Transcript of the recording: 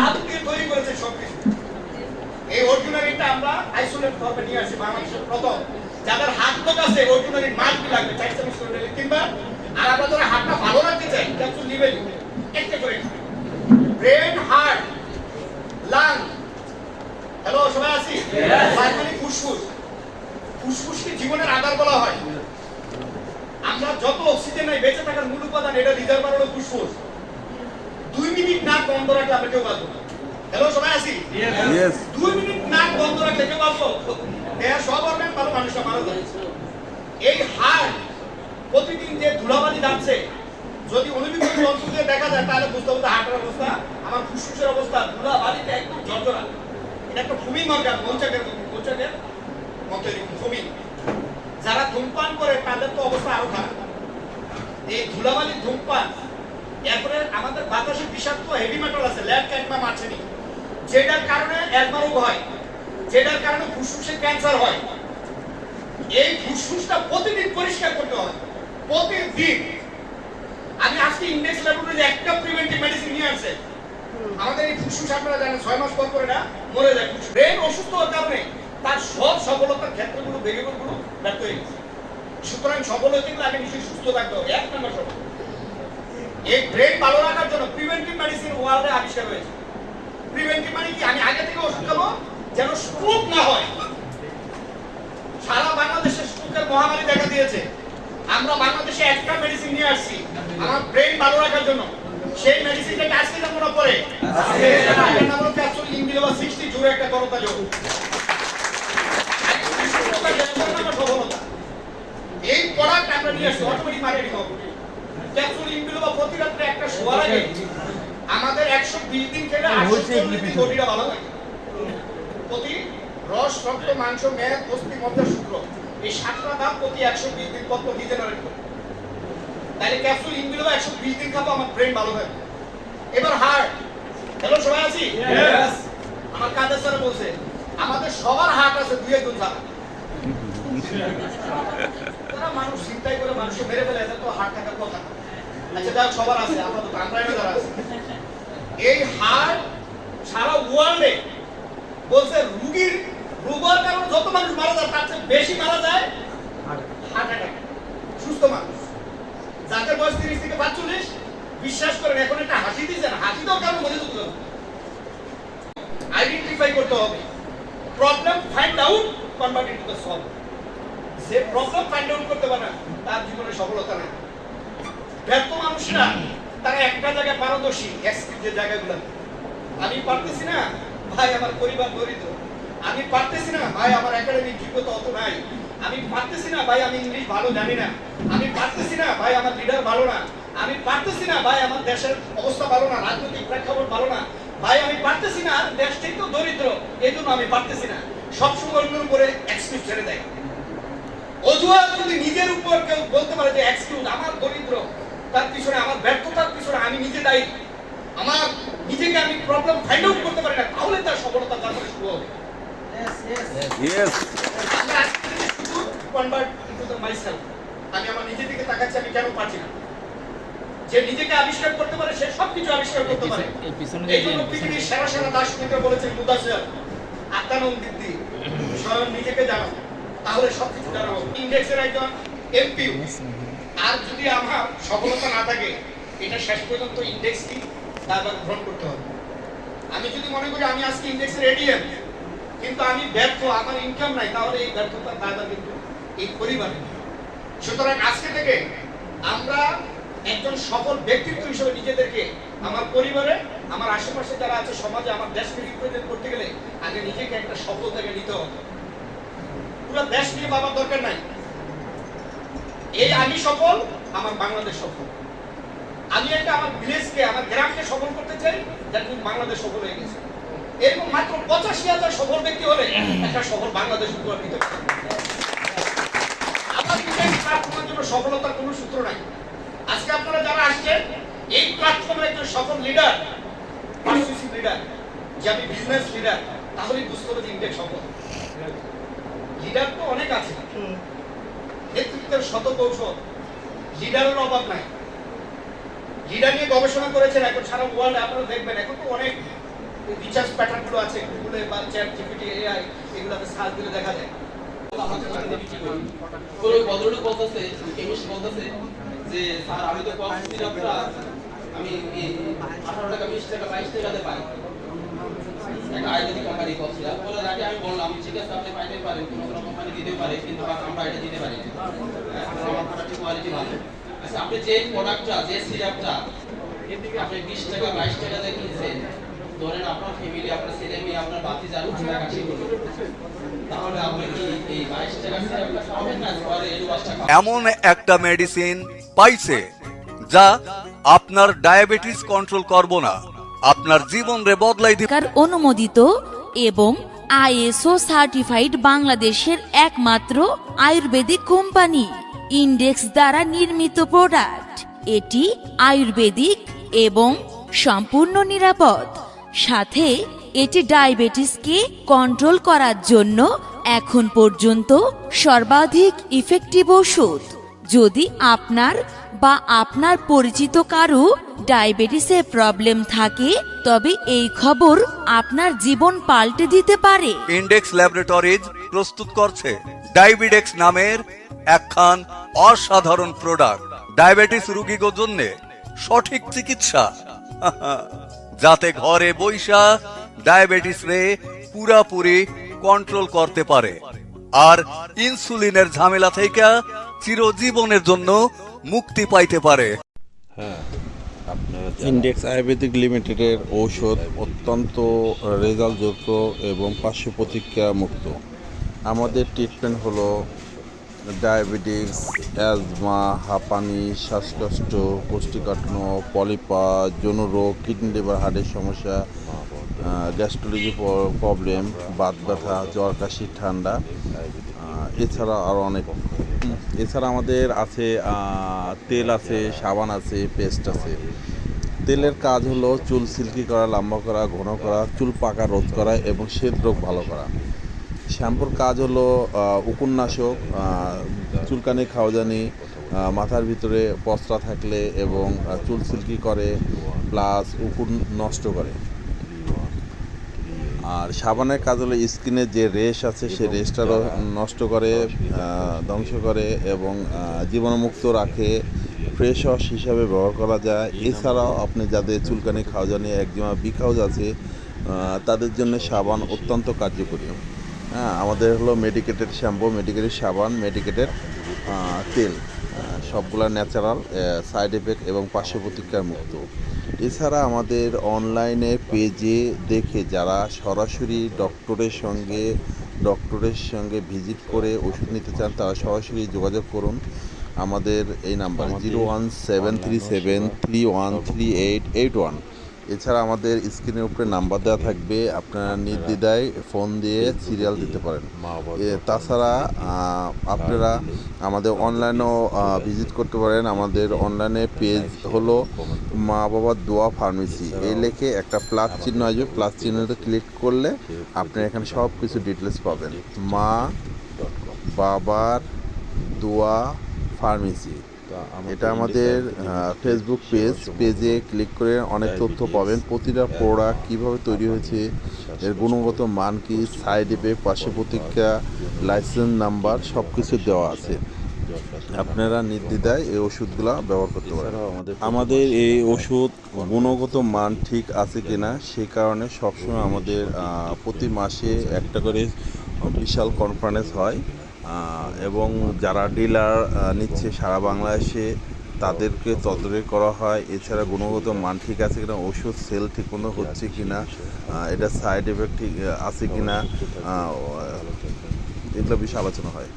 হাত দিয়ে তৈরি করেছে সবকিছু এই অর্জুনারিটা আমরা আইসোলেট নিয়ে আসি বাংলাদেশের প্রথম। যাদের হাত লোক আছে অর্জুনারি মাল্টি লাগবে চার চামচ কিংবা আর আমরা যারা হাতটা ভালো রাখতে চাই ক্যাপসুল নিবে একটা করে ব্রেন হার্ট লাং হ্যালো সবাই আছি? মানে ফুসফুস। ফুসফুসকে জীবনের আধার বলা হয়। আমরা যত অক্সিজেন নাই বেঁচে থাকার মূল উপাদান এটা রিজার্ভার হলো ফুসফুস। দুই মিনিট নাক বন্ধ রাখলে আমরা কেউ বাঁচবো হ্যালো সবাই আছি? দুই মিনিট নাক বন্ধ রাখলে কেউ বাঁচবো? সব অর্গান ভালো মানুষরা মারা যায় এই হার্ট প্রতিদিন যে ধুলাবালি যাচ্ছে যদি অনভিজ্ঞ যন্ত্র দিয়ে দেখা যায় তাহলে বুঝতে হবে হার্টের অবস্থা। আমার ফুসফুসের অবস্থা ধুলাবালিতে একদম জর্জরা। এটা একটা ভূমি অর্গান মৌচাকের মৌচাকের মতো এরকম ভূমি যারা ধূমপান করে তাদের তো অবস্থা আরও খারাপ। এই ধুলাবালি ধূমপান এরপরে আমাদের বাতাসে বিষাক্ত হেভি মেটাল আছে ল্যাড ক্যাডমা মাছেনি যেটার কারণে অ্যাজমা রোগ হয় যেটার কারণে ফুসফুসে ক্যান্সার হয়। এই ফুসফুসটা প্রতিদিন পরিষ্কার করতে হয় প্রতিদিন। আমি আজকে ইন্ডেক্স ল্যাবরেটরি একটা প্রিভেন্টিভ মেডিসিন নিয়ে আসছে। আমাদের এই ফুসফুস আপনারা জানেন ছয় মাস পর করে না মরে যায় ব্রেন অসুস্থ হওয়ার কারণে তার সব সফলতার ক্ষেত্রগুলো ভেরিয়েবলগুলো ব্যর্থ হয়ে গেছে। সুতরাং সফল হতে গেলে আগে নিশ্চয়ই সুস্থ থাকতে হবে এক নম্বর সফল এই ব্রেন ভালো রাখার জন্য প্রিভেন্টিভ মেডিসিন ওয়ার্ল্ডে আবিষ্কার হয়েছে। প্রিভেন্টিভ মানে কি? আমি আগে থেকে ওষুধ খাব যেন স্ট্রোক না হয়। সারা বাংলাদেশে স্ট্রোকের মহামারী দেখা দিয়েছে। আমরা বাংলাদেশে একটা মেডিসিন নিয়ে আসছি। আমার ব্রেন ভালো রাখার জন্য। সেই মেডিসিনটা কি আজকে যেন মনে পড়ে এটার নাম হলো ক্যাপসুল ইনবিলোভা 60 জুড়ে একটা করতা যোগ এই প্রোডাক্ট আমরা নিয়ে আসছি অটোমেটিক মার্কেটিং হবে। প্রতি রাত্রে একটা শোয়ার আগে আমাদের 120 দিন খেলে 840 দিন বডিটা ভালো থাকে প্রতি রস রক্ত মাংস মেদ অস্থি মধ্যে শুক্র এই সাতটা ধাপ প্রতি 120 দিন পর পর রিজেনারেট করে তাহলে ক্যাপসুল ইনবিলোভা 120 দিন খাব আমার ব্রেন ভালো থাকবে এবার হার্ট হ্যালো সবাই আছি? আমার কাদের স্যার বলছে আমাদের সবার হার্ট আছে দুই একজন তারা মানুষ চিন্তাই করে মানুষকে মেরে ফেলে তো হার্ট থাকার কথা। আচ্ছা যাক সবার আছে আমরা তো যারা আছে। এই হার্ট সারা ওয়ার্ল্ডে বলছে রুগীর রোগের কারণে যত মানুষ মারা যায় তার চেয়ে বেশি মারা যায় হার্ট অ্যাটাক সুস্থ মানুষ। যাদের বয়স তিরিশ থেকে পাঁচচল্লিশ বিশ্বাস করেন এখন একটা হাসি দিয়েছেন মনে আইডেন্টিফাই করতে হবে। Problem find out convert into the solve যে প্রবলেম ফাইন্ড আউট করতে পারে না তার জীবনে সফলতা নেই। ব্যর্থ মানুষরা, তারা একটা জায়গায় পারদর্শী এক্সকিউজের জায়গাগুলো। আমি পারতেছি না, ভাই আমার পরিবার দরিদ্র আমি পারতেছি না, ভাই আমার একাডেমিক যোগ্যতা অত নাই। আমি পারতেছি না, ভাই আমি ইংলিশ ভালো জানি না। আমি পারতেছি না, ভাই আমার লিডার ভালো না। আমি পারতেছি না, ভাই আমার দেশের অবস্থা ভালো না, রাজনৈতিক প্রেক্ষাপট ভালো না। ভাই আমি পারতেছি না দেশটাই তো দরিদ্র এই জন্য আমি পারতেছি না। সবসময় অন্যের উপরে এক্সকিউজ ছেড়ে দেয়। অজুহাত যদি নিজের উপর কেউ বলতে পারে যে এক্সকিউজ আমার দরিদ্র তার পিছনে আমার ব্যর্থতার পিছনে আমি নিজে দায়ী। আমার নিজেকে আমি প্রবলেম ফাইন্ড আউট করতে পারি না তাহলে তার সফলতা তার সাথে শুরু হবে. আমরা থেকে আমি আমার নিজের দিকে তাকাচ্ছি আমি কেন পারছি না? যে নিজেকে আবিষ্কার করতে পারে সে সবকিছু আবিষ্কার করতে পারে। এই পিছনে এই যে জন্য পৃথিবীর সেরা সেরা দার্শনিকরা বলেছেন মুদাসির আত্মানন্দ দিদি স্বয়ং নিজেকে জানো। তাহলে সবকিছু জানা ইন্ডেক্সের একজন এমপিউ আর যদি আমার সফলতা না থাকে, এটা শেষ পর্যন্ত ইন্ডেক্স কি? তারপর গ্রহণ করতে হবে। আমি যদি মনে করি আমি আজকে ইন্ডেক্সের এডিএম কিন্তু আমি ব্যর্থ, আমার ইনকাম নাই, তাহলে এই ব্যর্থতার দায়টা কিন্তু এই পরিবারে সুতরাং আজকে থেকে আমরা একজন সফল ব্যক্তিত্ব হিসেবে নিজেদেরকে, আমার পরিবারে, আমার আশেপাশে যারা আছে সমাজে, আমার দেশকে রিপ্রেজেন্ট করতে গেলে আগে নিজেকে একটা সফল জায়গায় নিতে হবে। পুরো দেশ নিয়ে বাবার দরকার নাই। এই আমি সফল, আমার বাংলাদেশ সফল। আমি একটা আমার ভিলেজকে, আমার গ্রামকে সফল করতে চাই যাতে বাংলাদেশ সফল হয়ে গেছে। এরকম মাত্র পঁচাশি হাজার সফল ব্যক্তি হলে একটা সফল বাংলাদেশ আমার বিজয় প্ল্যাটফর্মের জন্য সফলতার কোনো সূত্র নাই। আজকে আপনারা যারা আসছেন, এই প্ল্যাটফর্মের একজন সফল লিডার পারসুসিভ লিডার যে আমি বিজনেস লিডার তাহলেই বুঝতে হবে যে ইন্ডিয়া সফল। লিডার তো অনেক আছে। নেতৃত্বের শত কৌশল লিডারের অভাব নাই। লিডার নিয়ে গবেষণা করেছেন এখন সারা ওয়ার্ল্ডে আপনারা দেখবেন, এখন তো অনেক বিশেষ প্যাটার্নগুলো আছে গুগলে বা চ্যাট জিপিটি এআই এগুলোতে সার্চ দিলে দেখা যায়। আমি বলে তাকে আমি বললাম ঠিক আছে আপনি পাইতে পারেন কোনো কোনো কোম্পানি দিতে পারে কিন্তু আমরা এটা দিতে পারি হ্যাঁ, কারণ আমার প্রোডাক্টের কোয়ালিটি ভালো। আচ্ছা আপনি যে প্রোডাক্টটা যে সিরাপটা আপনি বিশ টাকা বাইশ টাকা দিয়ে কিনছেন ধরেন আপনার ফ্যামিলি আপনার ছেলে মেয়ে আপনার বাতি যান কাশি করল। তাহলে আপনি কি এই বাইশ টাকা সিরাপটা খাবেন না পরে এই দশটা খাবেন এমন একটা মেডিসিন পাইছে যা আপনার ডায়াবেটিস কন্ট্রোল করব না। আপনার জীবন রে বদলাই দিবে। অনুমোদিত এবং আইএসও সার্টিফাইড বাংলাদেশের একমাত্র আয়ুর্বেদিক কোম্পানি, ইন্ডেক্স দ্বারা নির্মিত প্রোডাক্ট। এটি আয়ুর্বেদিক এবং সম্পূর্ণ নিরাপদ। সাথে এটি ডায়াবেটিসকে কন্ট্রোল করার জন্য এখন পর্যন্ত সর্বাধিক ইফেক্টিভ ওষুধ। যদি আপনার বা আপনার পরিচিত কারও ডায়াবেটিসের প্রবলেম থাকে, তবে এই খবর আপনার জীবন পাল্টে দিতে পারে। ইন্ডেক্স ল্যাবরেটরিজ প্রস্তুত করছে। ডায়াবেটিক্স নামের একখান অসাধারণ প্রোডাক্ট ডায়াবেটিস রোগীদের জন্য সঠিক চিকিৎসা। যাতে ঘরে বৈশা ডায়াবেটিস রে পুরাপুরি কন্ট্রোল করতে পারে। আর ইনসুলিনের ঝামেলা থেকে চিরজীবনের জন্য মুক্তি পাইতে পারে। ইন্ডেক্স আয়ুর্বেদিক লিমিটেডের ঔষধ অত্যন্ত রেজাল্টযুক্ত এবং পার্শ্ব প্রতিক্রিয়া মুক্ত আমাদের ট্রিটমেন্ট হলো ডায়াবেটিস অ্যাজমা হাঁপানি, শ্বাসকষ্ট কোষ্ঠীকাঠিন্য পলিপা, যৌনরোগ কিডনি লিভার হার্টের সমস্যা গ্যাস্ট্রোলজি প্রবলেম বাত ব্যথা, জ্বর, কাশি, ঠান্ডা এছাড়া আরও অনেক। এছাড়া আমাদের আছে তেল আছে, সাবান আছে, পেস্ট আছে। তেলের কাজ হলো চুল সিল্কি করা, লম্বা করা, ঘন করা, চুল পাকা রোধ করা এবং শ্বেত রোগ ভালো করা। শ্যাম্পুর কাজ হলো উপন্যাসক চুলকানি খাওয়াজানি মাথার ভিতরে পচরা থাকলে এবং চুল সিল্কি করে, প্লাস উকুন নষ্ট করে। আর সাবানের কাজ হলো স্কিনের যে রেশ আছে সেই রেশটারও নষ্ট করে ধ্বংস করে এবং জীবাণুমুক্ত রাখে ফ্রেশ ওয়াশ হিসাবে ব্যবহার করা যায়। এছাড়াও আপনি যাদের চুলকানি খাওয়াজানি একজিমা বিখাউজ আছে তাদের জন্য সাবান অত্যন্ত কার্যকরী। হ্যাঁ আমাদের হলো মেডিকেটেড শ্যাম্পু মেডিকেটেড সাবান মেডিকেটেড তেল সবগুলা ন্যাচারাল সাইড এফেক্ট এবং পার্শ্ব প্রতিক্রিয়া মুক্ত। এছাড়া আমাদের অনলাইনে পেজে দেখে যারা সরাসরি ডক্টরের সঙ্গে ডক্টরের সঙ্গে ভিজিট করে ওষুধ নিতে চান, তারা সরাসরি যোগাযোগ করুন। আমাদের এই number zero one seven three seven three one three eight eight one. এছাড়া আমাদের স্ক্রিনের উপরে নাম্বার দেওয়া থাকবে আপনারা নির্দ্বিধায় ফোন দিয়ে সিরিয়াল দিতে পারেন। তাছাড়া আপনারা আমাদের অনলাইনেও ভিজিট করতে পারেন। আমাদের অনলাইনে পেজ হলো মা বাবার দোয়া ফার্মেসি এই লেখে একটা প্লাস চিহ্ন আসবে। প্লাস চিহ্নতে ক্লিক করলে আপনি এখানে সব কিছু ডিটেলস পাবেন। মা বাবার দোয়া ফার্মেসি। এটা আমাদের ফেসবুক পেজ পেজে ক্লিক করে অনেক তথ্য পাবেন। প্রতিটা প্রোডাক্ট কীভাবে তৈরি হয়েছে এর গুণগত মান কি সাইড এফেক্ট পার্শ্ব প্রতিক্রিয়া লাইসেন্স নাম্বার সব কিছু দেওয়া আছে। আপনারা নির্দ্বিধায় এই ওষুধগুলো ব্যবহার করতে পারেন। আমাদের এই ওষুধ গুণগত মান ঠিক আছে কিনা সে কারণে সবসময় আমাদের প্রতি মাসে একটা করে বিশাল কনফারেন্স হয়। এবং যারা ডিলার নিচ্ছে সারা বাংলাদেশে, তাদেরকে তদারকি করা হয়। এছাড়া গুণগত মান ঠিক আছে কিনা, ওষুধ সেল ঠিক মতো হচ্ছে কিনা এটা সাইড এফেক্ট ঠিক আছে কিনা এগুলো বিষয়ে আলোচনা হয়।